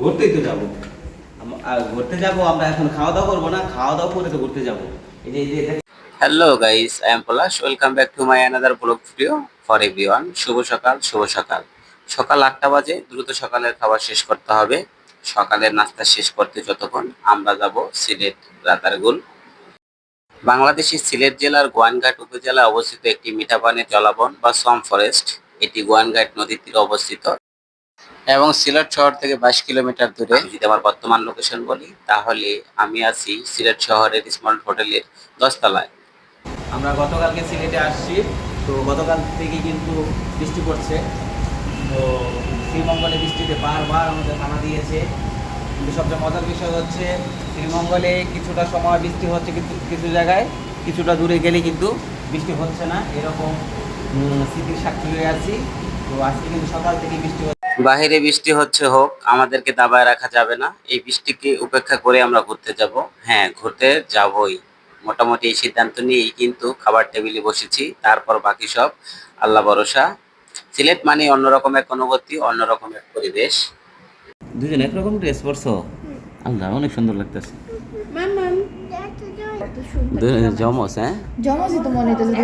ঘুরতেই তো যাব। ঘুরতে যাব, আমরা এখন খাওয়া দাওয়া করব না, খাওয়া দাওয়া করে তো ঘুরতে যাব। এই যে এই যে hello guys I am Palash welcome back to my another blog video for everyone শুভ সকাল শুভ সকাল। সকাল আটটা বাজে, দ্রুত সকালের খাবার শেষ করতে হবে। সকালের নাস্তা শেষ করতে যতক্ষণ আমরা যাব সিলেট রাতারগুল। বাংলাদেশের সিলেট জেলার গোয়ানঘাট উপজেলায় অবস্থিত একটি মিঠাপানির জলাবন বা সম ফরেস্ট এটি গোয়ানঘাট নদীর তীরে অবস্থিত। এবং সিলেট শহর থেকে বাইশ কিলোমিটার দূরে। যদি আমার বর্তমান লোকেশন বলি তাহলে আমি আছি সিলেট শহরের স্মার্ট হোটেলের দশতলায়। আমরা গতকালকে সিলেটে আসছি তো গতকাল থেকে কিন্তু বৃষ্টি পড়ছে। তো শ্রীমঙ্গলে বৃষ্টিতে বারবার আমাদের থানা দিয়েছে। কিন্তু সবচেয়ে মজার বিষয় হচ্ছে শ্রীমঙ্গলে কিছুটা সময় বৃষ্টি হচ্ছে কিন্তু কিছু জায়গায় কিছুটা দূরে গেলে কিন্তু বৃষ্টি হচ্ছে না। এরকম স্মৃতির সাক্ষী হয়ে আছি। তো আজকে কিন্তু সকাল থেকে বৃষ্টি হচ্ছে। বাহিরে বৃষ্টি হচ্ছে হোক আমাদেরকে দাবায় রাখা যাবে না। এই বৃষ্টিকে উপেক্ষা করে আমরা ঘুরতে যাব। হ্যাঁ ঘুরতে যাবই। মোটামুটি এই সিদ্ধান্ত নিয়েই কিন্তু খাবার টেবিলে বসেছি। তারপর বাকি সব আল্লাহ ভরসা। সিলেট মানে অন্যরকম এক অনুভূতি অন্যরকম এক পরিবেশ। দুজন একরকম ড্রেস পরছো? আল্লাহ অনেক সুন্দর লাগতেছে। জমস হ্যাঁ? জমজি তো মনে হইতেছে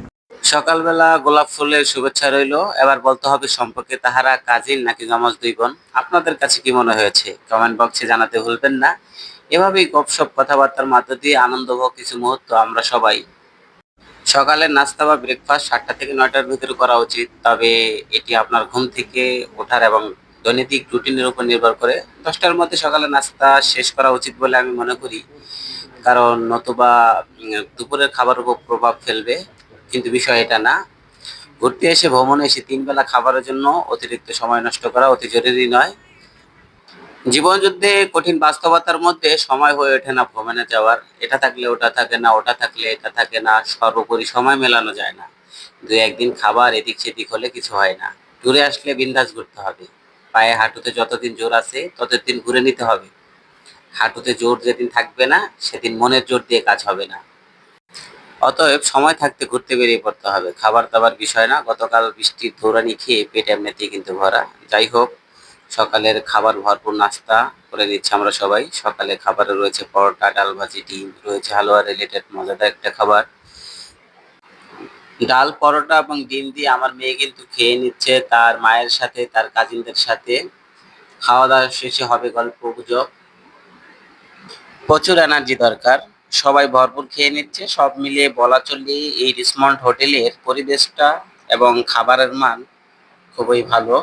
সকালবেলা গোলাপ ফুলের শুভেচ্ছা রইল। এবার বলতে হবে সম্পর্কে তাহারা কাজিন নাকি জমজ দুই বোন। আপনাদের কাছে কি মনে হয়েছে? কমেন্ট বক্সে জানাতে ভুলবেন না। এভাবেই গপসপ কথাবার্তার মধ্য দিয়ে আনন্দ ভোগ কিছু মুহূর্ত আমরা সবাই। সকালের নাস্তা বা ব্রেকফাস্ট সাতটা থেকে নয়টার ভিতরে করা উচিত। তবে এটি আপনার ঘুম থেকে ওঠার এবং দৈনন্দিন রুটিনের উপর নির্ভর করে। দশটার মধ্যে সকালে নাস্তা শেষ করা উচিত বলে আমি মনে করি। কারণ নতুবা দুপুরের খাবার উপর প্রভাব ফেলবে। কিন্তু বিষয় এটা না। ঘুরতে এসে, ভ্রমণে এসে তিন বেলা খাবারের জন্য অতিরিক্ত সময় নষ্ট করা অতি জরুরি নয়। জীবন যুদ্ধে কঠিন বাস্তবতার মধ্যে সময় হয়ে ওঠে না ভ্রমণে যাওয়ার। এটা থাকলে ওটা থাকে না, ওটা থাকলে এটা থাকে না। সর্বোপরি সময় মেলানো যায় না। দু একদিন খাবার এদিক সেদিক হলে কিছু হয় না। ট্যুরে আসলে বিন্দাস ঘুরতে হবে। পায়ে হাঁটুতে যতদিন জোর আছে, ততদিন ঘুরে নিতে হবে। হাঁটুতে জোর যেদিন থাকবে না, সেদিন মনের জোর দিয়ে কাজ হবে না। অতএব সময় থাকতে ঘুরতে বেরিয়ে পড়তে হবে। খাবার দাবার বিষয় না, গতকাল বৃষ্টির দৌড়ানি খেয়ে পেট এমনিতেই কিন্তু ভরা। যাই হোক, সকালের খাবার ভরপুর নাস্তা করে নিচ্ছি আমরা সবাই। সকালে খাবারে রয়েছে পরোটা, ডাল ভাজি, ডিম, রয়েছে হালুয়া রিলেটেড মজাদার একটা খাবার। ডাল, পরোটা এবং ডিম দিয়ে আমার মেয়ে কিন্তু খেয়ে নিচ্ছে তার মায়ের সাথে, তার কাজিনদের সাথে। খাওয়া দাওয়া শেষে হবে গল্প গুজব। প্রচুর এনার্জি দরকার। সবাই ভরপুর খেয়ে নিচ্ছে, সব মিলিয়ে বলা চলে এই রিসমন্ড হোটেলের পরিবেশটা এবং খাবারের মান খুবই ভালো।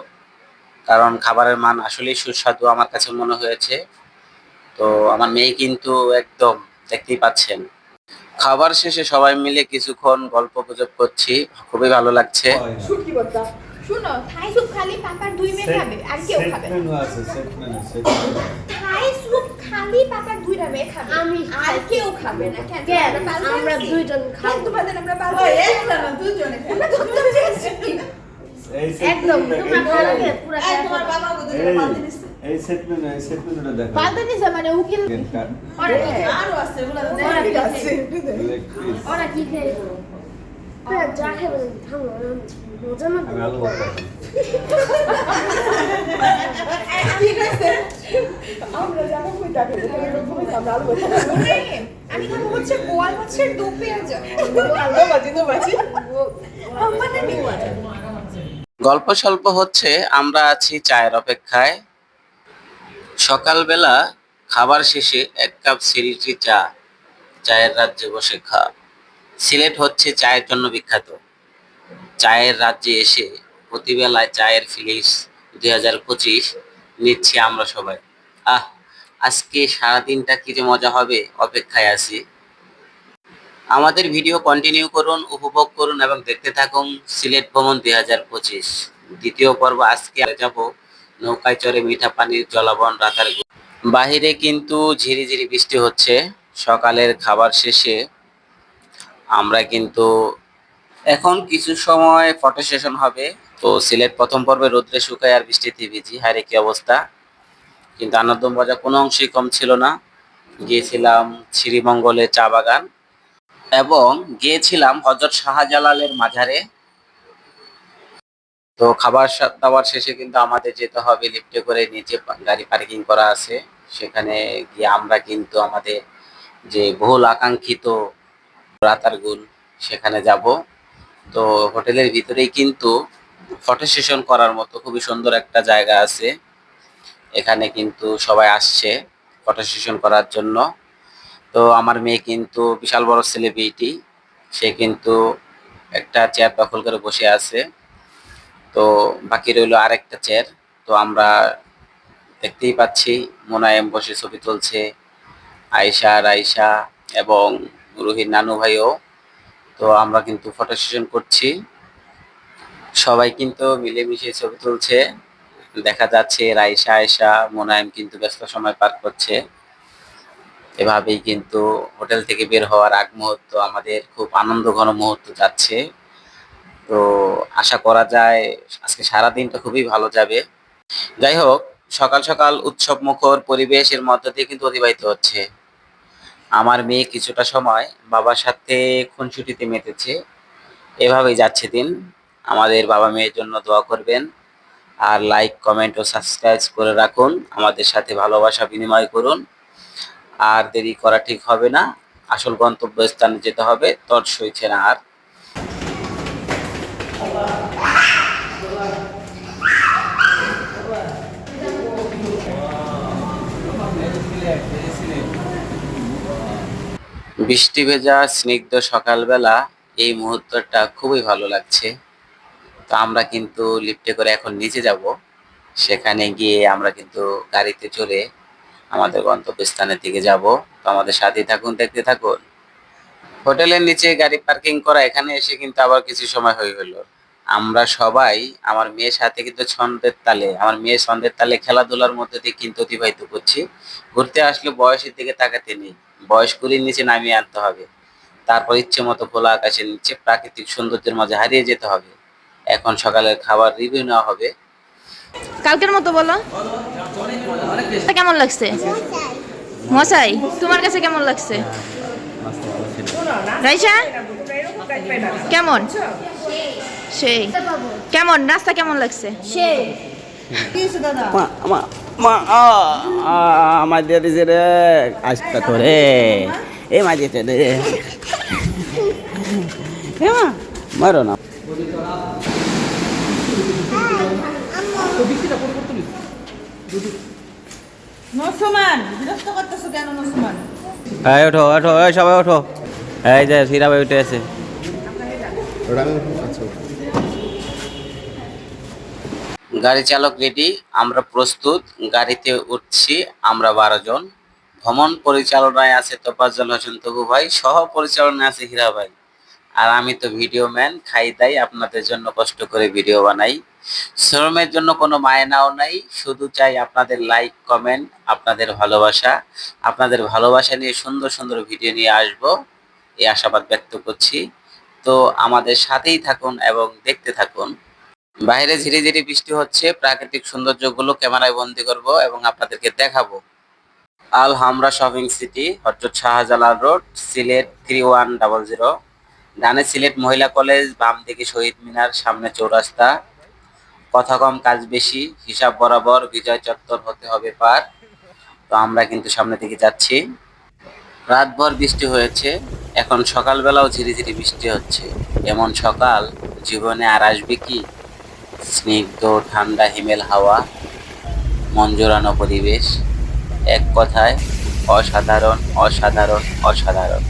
কারণ খাবারের মান আসলেই সুস্বাদু আমার কাছে মনে হয়েছে। তো আমার মেয়ে কিন্তু একদম দেখতেই পাচ্ছেন। খাবার শেষে সবাই মিলে কিছুক্ষণ গল্প গুজব করছি, খুবই ভালো লাগছে। শুনো থাই স্যুপ খালি পাপার দুই মেয়ে খাবে আর কেউ খাবে না। আছে সেট মেনু থাই স্যুপ খালি পাপার দুইটা মেয়ে খাবে আমি আর কেউ খাবে না। কেন? আমরা? দুইজন খাব। তোমাদের আমরা না দুজনে সেট একদম মেনুটা- তোমার ভালো লাগে পুরো তোমার বাবা ওদের এই- পাল্টে এই সেট এই সেট দেখো। পাল্টে দিছে মানে উকিল। খায়? আরও আছে ওগুলা ওরা কি খায়? যা থামো আমি খাব। হচ্ছে মাছের দু পেঁয়াজ। গল্প স্বল্প হচ্ছে আমরা আছি চায়ের অপেক্ষায়। সকালবেলা খাবার শেষে এক কাপ সিরিটি চা চায়ের রাজ্যে বসে খা। সিলেট হচ্ছে চায়ের জন্য বিখ্যাত। চায়ের রাজ্যে এসে প্রতিবেলায় চায়ের ফিলিংস দুই হাজার পঁচিশ নিচ্ছি আমরা সবাই। আহ, আজকে সারাদিনটা কি যে মজা হবে অপেক্ষায় আছি। আমাদের ভিডিও কন্টিনিউ করুন, উপভোগ করুন এবং দেখতে থাকুন সিলেট ভ্রমণ দুই হাজার পঁচিশ। দ্বিতীয় পর্ব আজকে যাব নৌকায় চড়ে মিঠা পানির জলাবন রাখার বাহিরে কিন্তু ঝিরিঝিরি বৃষ্টি হচ্ছে। সকালের খাবার শেষে আমরা কিন্তু এখন কিছু সময় ফটো সেশন হবে। তো সিলেট প্রথম পর্বে রোদ্রে শুকায় আর বৃষ্টিতে ভিজি। হারে কি অবস্থা? কিন্তু আনন্দ মজা কোনো অংশই কম ছিল না। গিয়েছিলাম শ্রীমঙ্গলে চা বাগান এবং গিয়েছিলাম হজরত শাহজালালের মাজারে তো খাবার দাবার শেষে কিন্তু আমাদের যেতে হবে লিফটে করে নিচে গাড়ি পার্কিং করা আছে। সেখানে গিয়ে আমরা কিন্তু আমাদের যে বহুল আকাঙ্ক্ষিত রাতারগুল, সেখানে যাব। তো হোটেলের ভিতরেই কিন্তু ফটো সেশন করার মতো খুবই সুন্দর একটা জায়গা আছে। এখানে কিন্তু সবাই আসছে ফটো সেশন করার জন্য। তো আমার মেয়ে কিন্তু বিশাল বড় সেলিব্রিটি সে কিন্তু একটা চেয়ার দখল করে বসে আছে। তো বাকি রইল আরেকটা চেয়ার তো আমরা দেখতেই পাচ্ছি মোনায়েম বসে ছবি তুলছে, আয়শা রাইসা এবং রুহির নানু ভাইও। তো আমরা কিন্তু ফটো সেশন করছি। সবাই কিন্তু মিলেমিশে ছবি তুলছে। দেখা যাচ্ছে রাইসা, আয়শা, মোনায়েম কিন্তু ব্যস্ত সময় পার করছে। এভাবেই কিন্তু হোটেল থেকে বের হওয়ার আগ মুহূর্ত আমাদের খুব আনন্দ ঘন মুহূর্ত যাচ্ছে। তো আশা করা যায় আজকে সারা দিনটা খুবই ভালো যাবে। যাই হোক, সকাল সকাল উৎসব মুখর পরিবেশের মধ্য দিয়ে কিন্তু অতিবাহিত হচ্ছে। আমার মেয়ে কিছুটা সময় বাবার সাথে খুনসুটিতে মেতেছে। এভাবেই যাচ্ছে দিন। আমাদের বাবা মেয়ের জন্য দোয়া করবেন। আর লাইক কমেন্ট ও সাবস্ক্রাইব করে রাখুন। আমাদের সাথে ভালোবাসা বিনিময় করুন। আর দেরি করা ঠিক হবে না। আসল গন্তব্যস্থানে যেতে হবে। তর সইছে না আর বৃষ্টি ভেজা, স্নিগ্ধ সকালবেলা, এই মুহূর্তটা খুবই ভালো লাগছে। তো আমরা কিন্তু লিফটে করে এখন নিচে যাব। সেখানে গিয়ে আমরা কিন্তু গাড়িতে চড়ে আমাদের গন্তব্যস্থানের দিকে যাব। তো আমাদের সাথেই থাকুন, দেখতে থাকুন। হোটেলের নিচে গাড়ি পার্কিং করা, এখানে এসে কিন্তু আবার কিছু সময় হয়ে হলো আমরা সবাই, আমার মেয়ের সাথে কিন্তু ছন্দের তালে, আমার মেয়ের ছন্দের তালে খেলাধুলার মধ্যে দিয়ে কিন্তু অতিবাহিত করছি। ঘুরতে আসলে বয়সের দিকে তাকাতে নেই। বয়স কুড়ির নিচে নামিয়ে আনতে হবে। তারপর ইচ্ছে মতো খোলা আকাশের নিচে প্রাকৃতিক সৌন্দর্যের মাঝে হারিয়ে যেতে হবে। এখন সকালের খাবার রিভিউ নেওয়া হবে। কালকের মতো বলো। কেমন লাগছে? মশাই তোমার কাছে কেমন লাগছে? রাইসা? কেমন? সেই। কেমন? রাস্তা কেমন লাগছে? সেই। কি হয়েছে দাদা আমার দিয়ে দিছে রে আজটা করে। এ মা দিয়েছে রে। এ মা মারো না। ওঠো ওঠো সবাই ওঠো। এই যে সিরা ভাই উঠে আছে। গাড়ি চালক রেডি, আমরা প্রস্তুত, গাড়িতে উঠছি আমরা বারো জন। ভ্রমণ পরিচালনায় আছে তোপাজ্জল হোসেন তবু ভাই সহ পরিচালনায় আছে হীরা ভাই। আর আমি তো ভিডিও ম্যান, খাই দাই, আপনাদের জন্য কষ্ট করে ভিডিও বানাই। শ্রমের জন্য কোনো মায়নাও নাই, শুধু চাই আপনাদের লাইক, কমেন্ট, আপনাদের ভালোবাসা। আপনাদের ভালোবাসা নিয়ে সুন্দর সুন্দর ভিডিও নিয়ে আসব, এই আশাবাদ ব্যক্ত করছি। তো আমাদের সাথেই থাকুন এবং দেখতে থাকুন। বাইরে ধীরে ধীরে বৃষ্টি হচ্ছে, প্রাকৃতিক সৌন্দর্যগুলো ক্যামেরায় বন্দি করব এবং আপনাদেরকে দেখাবো। আল Hamra shopping city, Hazrat Shahjalal road, Sylhet three one double zero, ডানে সিলেট মহিলা কলেজ, বাম দিকে শহীদ মিনার, সামনে চৌরাস্তা। কথা কম, কাজ বেশি, হিসাব বরাবর বিজয় চত্বর হতে হবে পার। তো আমরা কিন্তু সামনের দিকে যাচ্ছি। রাতভর বৃষ্টি হয়েছে, এখন সকালবেলাও ঝিরি ঝিরি বৃষ্টি হচ্ছে। এমন সকাল, জীবনে আর আসবে কি? স্নিগ্ধ, ঠান্ডা, হিমেল হাওয়া মন পরিবেশ। এক কথায়, অসাধারণ অসাধারণ অসাধারণ।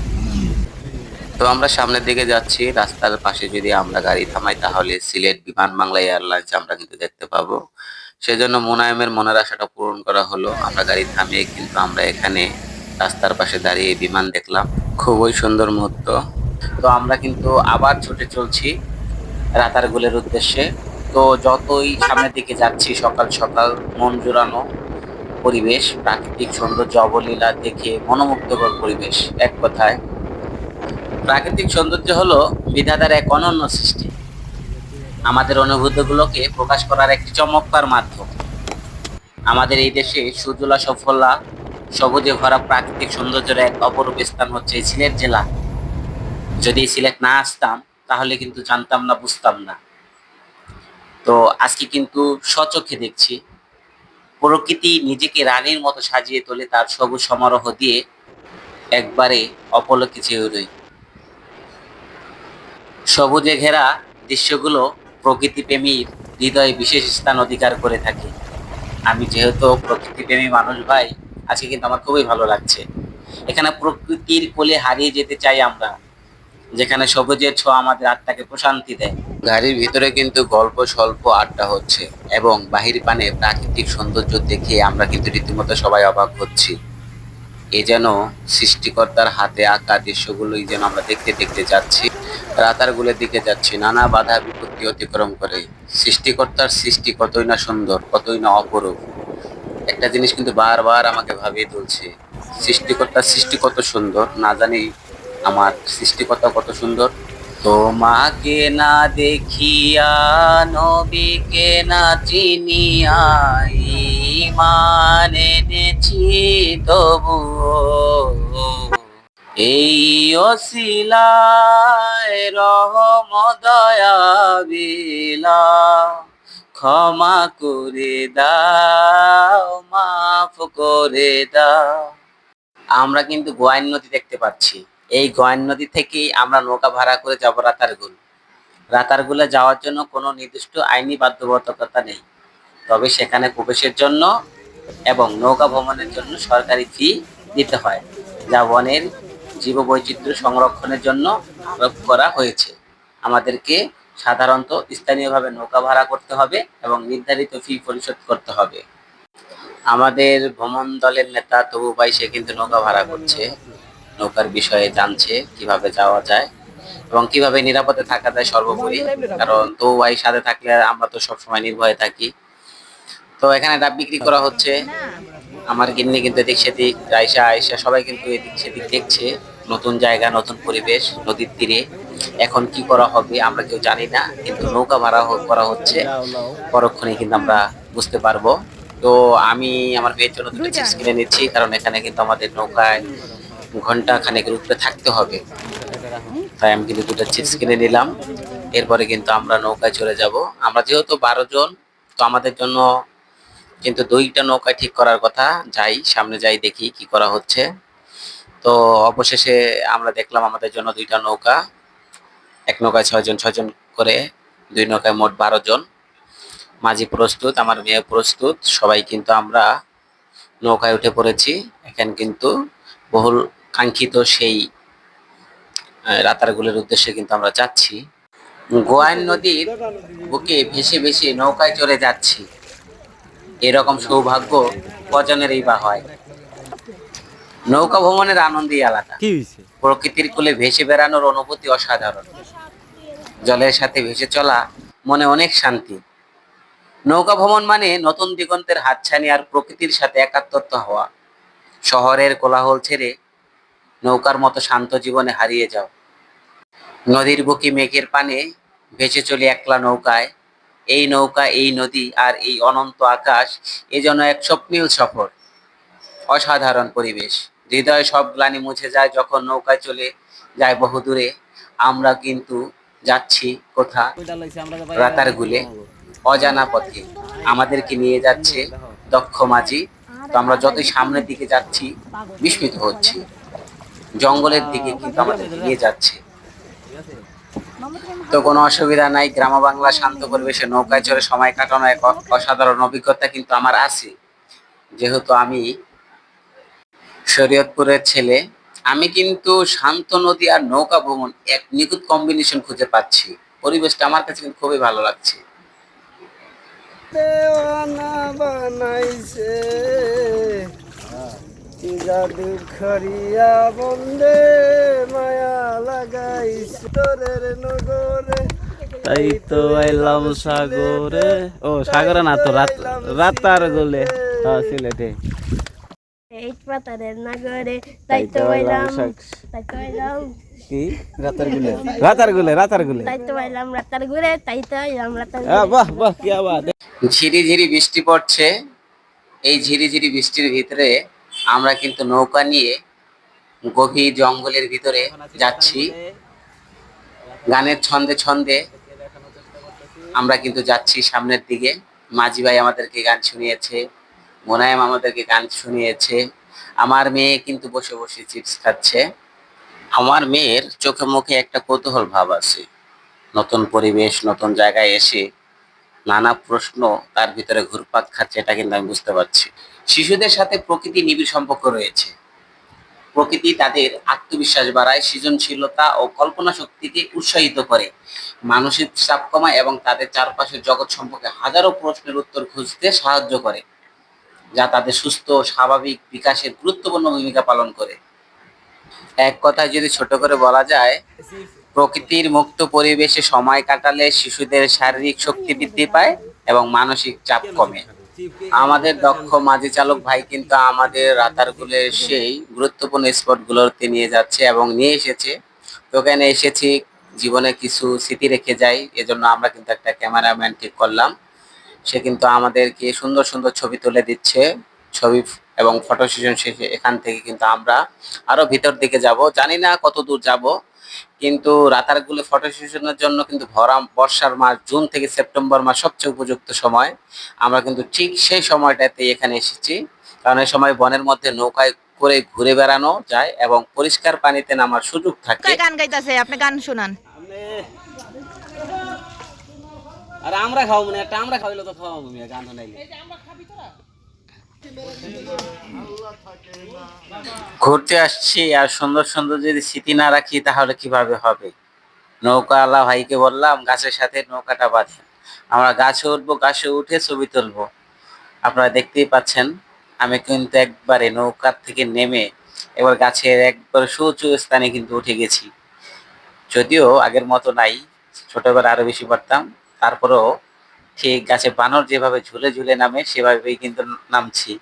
তো আমরা সামনের দিকে যাচ্ছি। রাস্তার পাশে যদি আমরা গাড়ি থামাই, তাহলে সিলেট বিমান বাংলা এয়ারলাইন্স আমরা কিন্তু দেখতে পাবো। সেজন্য মোনায়েমের মনের আশাটা পূরণ করা হলো। আমরা গাড়ি থামিয়ে কিন্তু আমরা এখানে রাস্তার পাশে দাঁড়িয়ে বিমান দেখলাম। খুবই সুন্দর মুহূর্ত। তো আমরা কিন্তু আবার ছুটে চলছি রাতারগুলের উদ্দেশ্যে। তো যতই সামনের দিকে যাচ্ছি, সকাল সকাল মন জোড়ানো পরিবেশ, প্রাকৃতিক সৌন্দর্য অবলীলা দেখে মনোমুগ্ধকর পরিবেশ এক কথায়। প্রাকৃতিক সৌন্দর্য হলো বিধাতার এক অনন্য সৃষ্টি। আমাদের অনুভূতিগুলোকে প্রকাশ করার একটি চমৎকার মাধ্যম। আমাদের এই দেশে সুজলা সফলা, সবুজে ভরা প্রাকৃতিক সৌন্দর্যের এক অপরূপ স্থান হচ্ছে সিলেট জেলা। যদি সিলেট না আসতাম, তাহলে কিন্তু জানতাম না, বুঝতাম না। তো আজকে কিন্তু সচক্ষে দেখছি, প্রকৃতি নিজেকে রানীর মতো সাজিয়ে তোলে তার সবুজ সমারোহ দিয়ে একবারে অপলকে চেয়ে রই। সবুজে ঘেরা দৃশ্যগুলো প্রকৃতি প্রেমীর হৃদয়ে বিশেষ স্থান অধিকার করে থাকে। আমি যেহেতু প্রকৃতি প্রেমী মানুষ ভাই, আজকে কিন্তু আমার খুবই ভালো লাগছে। এখানে প্রকৃতির কোলে হারিয়ে যেতে চাই আমরা, যেখানে সবুজের ছোঁয়া আমাদের আত্মাকে প্রশান্তি দেয়। গাড়ির ভিতরে কিন্তু গল্প, স্বল্প আড্ডা হচ্ছে এবং বাহির পানে প্রাকৃতিক সৌন্দর্য দেখে আমরা কিন্তু রীতিমতো সবাই অবাক হচ্ছি। এ যেন সৃষ্টিকর্তার হাতে আঁকা দৃশ্যগুলোই যেন আমরা দেখতে দেখতে যাচ্ছি। রাতারগুলের দিকে যাচ্ছি, নানা বাধা বিপত্তি অতিক্রম করে। সৃষ্টিকর্তার সৃষ্টি কতই না সুন্দর, কতই না অপরূপ। একটা জিনিস কিন্তু বারবার আমাকে ভাবিয়ে তুলছে, সৃষ্টিকর্তার সৃষ্টি কত সুন্দর, না জানি আমার সৃষ্টিকর্তা কত সুন্দর। তোমাকে না দেখিয়া নবীকে না চিনিয়া ইমান এনেছি তবু এই অশিলায় রহমদয়া বিলা, ক্ষমা করে দাও, মাফ করে দাও। আমরা কিন্তু গোয়াইন নদী দেখতে পাচ্ছি। এই গোয়াইন নদী থেকেই আমরা নৌকা ভাড়া করে যাব রাতারগুল। রাতারগুলে যাওয়ার জন্য কোনো নির্দিষ্ট আইনি বাধ্যবাধকতা নেই। তবে সেখানে প্রবেশের জন্য এবং নৌকা ভ্রমণের জন্য সরকারি ফি দিতে হয়, যা বনের জীববৈচিত্র্য সংরক্ষণের জন্য আরোপ করা হয়েছে। আমাদেরকে সাধারণত স্থানীয়ভাবে নৌকা ভাড়া করতে হবে এবং নির্ধারিত ফি পরিশোধ করতে হবে। আমাদের ভ্রমণ দলের নেতা তবু ভাই সে কিন্তু নৌকা ভাড়া করছে। নৌকার বিষয়ে জানছে, কীভাবে যাওয়া যায় এবং কীভাবে নিরাপদে থাকা যায় সর্বোপরি। কারণ তো ভাই সাথে থাকলে আমরা তো সবসময় নির্ভয়ে থাকি। তো এখানে ডাব বিক্রি করা হচ্ছে। আমার গিন্নি কিন্তু এদিক সেদিক আয়সা আয়সা সবাই কিন্তু এদিক সেদিক দেখছে। নতুন জায়গা, নতুন পরিবেশ, নদীর তীরে। এখন কি করা হবে আমরা কেউ জানি না, কিন্তু নৌকা ভাড়া করা হচ্ছে। পরক্ষণে কিন্তু আমরা বুঝতে পারব। তো আমি আমার মেয়ের জন্য দুটো চিপস কিনে নিচ্ছি, কারণ এখানে কিন্তু আমাদের নৌকায় ঘণ্টা খানেকের উপরে থাকতে হবে। তাই আমি কিন্তু দুটো চিপস কিনে নিলাম। এরপরে কিন্তু আমরা নৌকায় চলে যাব। আমরা যেহেতু বারো জন, তো আমাদের জন্য কিন্তু দুইটা নৌকায় ঠিক করার কথা। যাই, সামনে যাই, দেখি কি করা হচ্ছে। তো অবশেষে আমরা দেখলাম আমাদের জন্য দুইটা নৌকা। এক নৌকায় ছয়জন ছয়জন করে দুই নৌকায় মোট বারো জন। মাঝি প্রস্তুত, আমার মেয়ে প্রস্তুত। সবাই কিন্তু আমরা নৌকায় উঠে পড়েছি। এখানে কিন্তু বহুল কাঙ্ক্ষিত সেই রাতারগুলের উদ্দেশ্যে কিন্তু আমরা যাচ্ছি। গোয়াইন নদীর বুকে ভেসে ভেসে নৌকায় চড়ে যাচ্ছি। এরকম সৌভাগ্য কজনেরই বা হয়। নৌকা ভ্রমণের আনন্দই আলাদা। প্রকৃতির কোলে ভেসে বেড়ানোর অনুভূতি অসাধারণ। জলের সাথে ভেসে চলা মনে অনেক শান্তি। নৌকা ভ্রমণ মানে নতুন দিগন্তের হাতছানি আর প্রকৃতির সাথে একাত্মত্ব হওয়া। শহরের কোলাহল ছেড়ে নৌকার মতো শান্ত জীবনে হারিয়ে যাও। নদীর বুকে মেঘের পানে ভেসে চলে একলা নৌকায়। এই নৌকা, এই নদী আর এই অনন্ত আকাশ এ যেন এক স্বপ্নীল সফর। অসাধারণ পরিবেশ। হৃদয় সব গ্লানি মুছে যায় যখন নৌকায় চলে যায় বহুদূরে আমরা কিন্তু যাচ্ছি কোথা? রাতার গুলে, অজানা পথে। আমাদেরকে নিয়ে যাচ্ছে দক্ষ মাঝি। তো আমরা যতই সামনের দিকে যাচ্ছি, বিস্মিত হচ্ছি। জঙ্গলের দিকে কিন্তু আমাদের নিয়ে যাচ্ছে। তো কোনো অসুবিধা নাই গ্রাম বাংলা শান্ত পরিবেশে নৌকায় চড়ে সময় কাটানো এক অসাধারণ অভিজ্ঞতা কিন্তু আমার আছে। যেহেতু আমি শরীয়তপুরের ছেলে, আমি কিন্তু শান্ত নদী আর নৌকা ভ্রমণ এক নিখুঁত কম্বিনেশন খুঁজে পাচ্ছি। পরিবেশটা আমার কাছে কিন্তু খুবই ভালো লাগছে। বানাইছে। জাদু খরিয়া বন্দে মায়া লাগাইছে তোরের নগরে। তাই তো আইলাম সাগরে। ও সাগরে না তো রাত রাতার গোলে। হ্যাঁ সিলেটে। এই পাতারের নাগরে। তাই তো এলাম তাই তো এলাম কি? রাতার গুলে। রাতার গুলে রাতার গুলে। তাই তো এলাম রাতার ঘুরে তাই তো এলাম রাতার আহ, বাহ বাহ কি আবার ঝিরি ঝিরি বৃষ্টি পড়ছে। এই ঝিরি ঝিরি বৃষ্টির ভিতরে আমরা কিন্তু নৌকা নিয়ে গভীর জঙ্গলের ভিতরে যাচ্ছি। গানের ছন্দে ছন্দে আমরা কিন্তু যাচ্ছি সামনের দিকে। মাঝি ভাই আমাদেরকে গান শুনিয়েছে, মোনায়েম আমাদেরকে গান শুনিয়েছে। আমার মেয়ে কিন্তু বসে বসে চিপস খাচ্ছে। আমার মেয়ের চোখে মুখে একটা কৌতূহল ভাব আছে। নতুন পরিবেশ, নতুন জায়গায় এসে নানা প্রশ্ন তার ভিতরে ঘুরপাক খাচ্ছে, এটা কিন্তু আমি বুঝতে পারছি। শিশুদের সাথে প্রকৃতি নিবিড় সম্পর্ক রয়েছে। প্রকৃতি তাদের আত্মবিশ্বাস বাড়ায়, সৃজনশীলতা ও কল্পনা শক্তিকে উৎসাহিত করে। মানসিক চাপ কমায় এবং তাদের চারপাশের জগৎ সম্পর্কে হাজারো প্রশ্নের উত্তর খুঁজতে সাহায্য করে, যা তাদের সুস্থ স্বাভাবিক বিকাশের গুরুত্বপূর্ণ ভূমিকা পালন করে। এক কথায় যদি ছোট করে বলা যায় প্রকৃতির মুক্ত পরিবেশে সময় কাটালে শিশুদের শারীরিক শক্তি বৃদ্ধি পায় এবং মানসিক চাপ কমে। আমাদের দক্ষ মাঝি চালক ভাই কিন্তু আমাদের রাতারগুলের সেই গুরুত্বপূর্ণ স্পটগুলোতে নিয়ে যাচ্ছে এবং নিয়ে এসেছে। ওখানে এসেছি, জীবনে কিছু স্মৃতি রেখে যাই, এজন্য আমরা কিন্তু একটা ক্যামেরাম্যান ঠিক করলাম। সে কিন্তু আমাদেরকে সুন্দর সুন্দর ছবি তুলে দিচ্ছে, ছবি এবং ফটো সেশন শেষে এখান থেকে কিন্তু আমরা আরও ভিতর দিকে যাব। জানি না কত দূর যাব কিন্তু রাতারগুলে ফটো সেশনের জন্য কিন্তু ভরা বর্ষার মাস জুন থেকে সেপ্টেম্বর মাস সবচেয়ে উপযুক্ত সময়। আমরা কিন্তু ঠিক সেই সময়টাতে এখানে এসেছি। কারণ এই সময় বনের মধ্যে নৌকায় করে ঘুরে বেড়ানো যায় এবং পরিষ্কার পানিতে নামার সুযোগ থাকে। গান গাইতাছে? আপনি গান শুনান। আর আমরা খাওয়া মনে একটা আমরা খাওয়াইলে তো খাওয়া মনে গান শোনাইলে। ঘুরতে আসছি আর সুন্দর সুন্দর যদি স্মৃতি না রাখি, তাহলে কীভাবে হবে? নৌকা আলা ভাইকে বললাম, গাছের সাথে নৌকাটা বাঁধে আমরা গাছে উঠবো, গাছে উঠে ছবি তুলবো। আপনারা দেখতেই পাচ্ছেন, আমি কিন্তু একবারে নৌকার থেকে নেমে এবার গাছের একবার সুউঁচু স্থানে কিন্তু উঠে গেছি। যদিও আগের মতো নাই ছোটবেলা আরও বেশি পারতাম, তারপরেও ঠিক গাছে বানর যেভাবে ঝুলে ঝুলে নামে, সেভাবেই কিন্তু নামছি।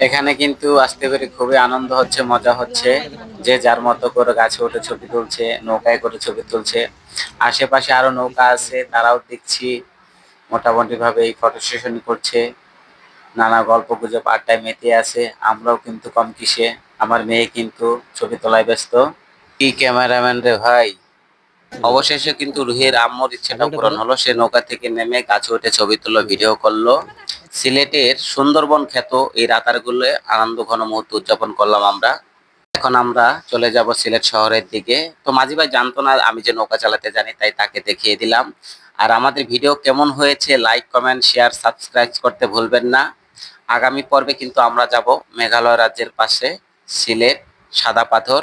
এখানে কিন্তু আসতে পেরে খুবই আনন্দ হচ্ছে, মজা হচ্ছে। যে যার মতো করে গাছে উঠে ছবি তুলছে, নৌকায় করে ছবি তুলছে। আশেপাশে আরও নৌকা আছে, তারাও দেখছি। মোটামুটি ভাবে এই ফটো সেশন করছে। নানা গল্প গুজব, আড্ডায় মেতে আছে। আমরাও কিন্তু কম কিসে। আমার মেয়ে কিন্তু ছবি তোলায় ব্যস্ত। কি ক্যামেরাম্যান রে ভাই? অবশেষে কিন্তু রুহির আম্মুর ইচ্ছাটা পূরণ হলো। সে নৌকা থেকে নেমে গাছে উঠে ছবি তুললো ভিডিও করল। সিলেটের সুন্দরবন খ্যাত এই রাতারগুলো আনন্দ ঘন মুহূর্ত উদযাপন করলাম আমরা। এখন আমরা চলে যাব সিলেট শহরের দিকে। তো মাঝি ভাই জানতো না আমি যে নৌকা চালাতে জানি তাই তাকে দেখিয়ে দিলাম। আর আমাদের ভিডিও কেমন হয়েছে লাইক কমেন্ট শেয়ার সাবস্ক্রাইব করতে ভুলবেন না। আগামী পর্বে কিন্তু আমরা যাব মেঘালয় রাজ্যের পাশে সিলেট সাদা পাথর।